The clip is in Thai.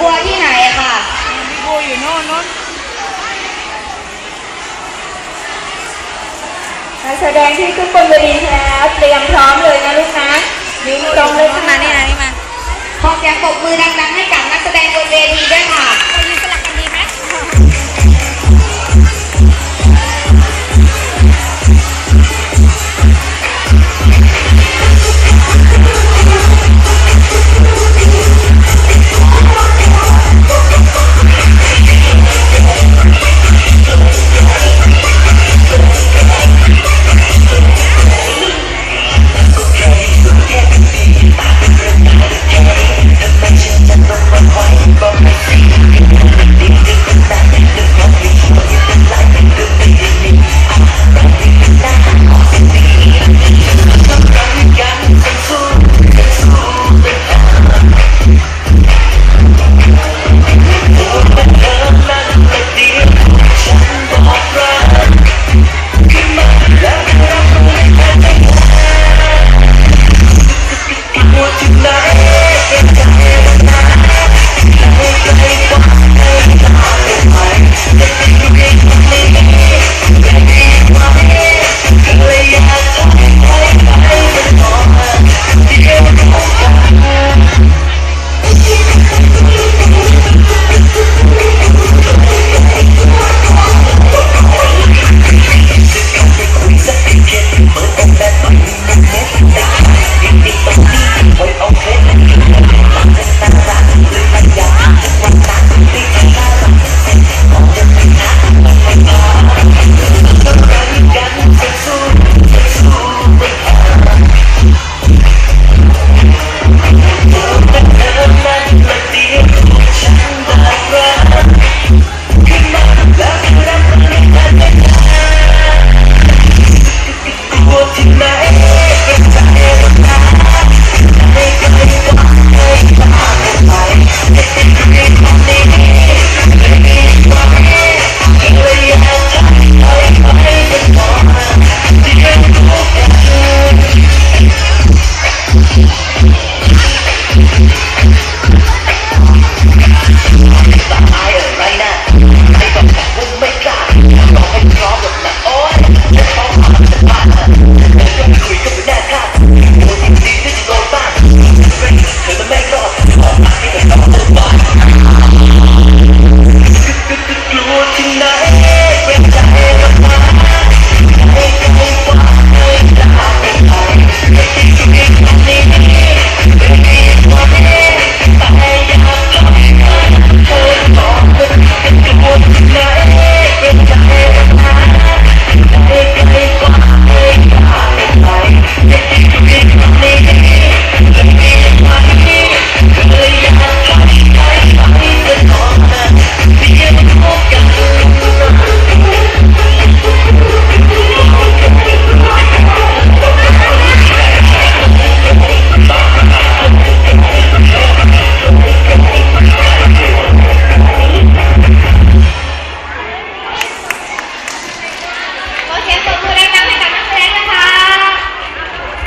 กลัวที่ไหนค่ะกลัวอยู่โน่นนู้นกแสดงที่ขึ้นบนเวทีแล้วเตรียมพร้อมเลยนะลูกนะยืนตรงเลยขึ้นมานี่นะนี่มาขอเสียงปรบมือดังๆให้กับนักแสดงบนเวทีด้วยค่ะ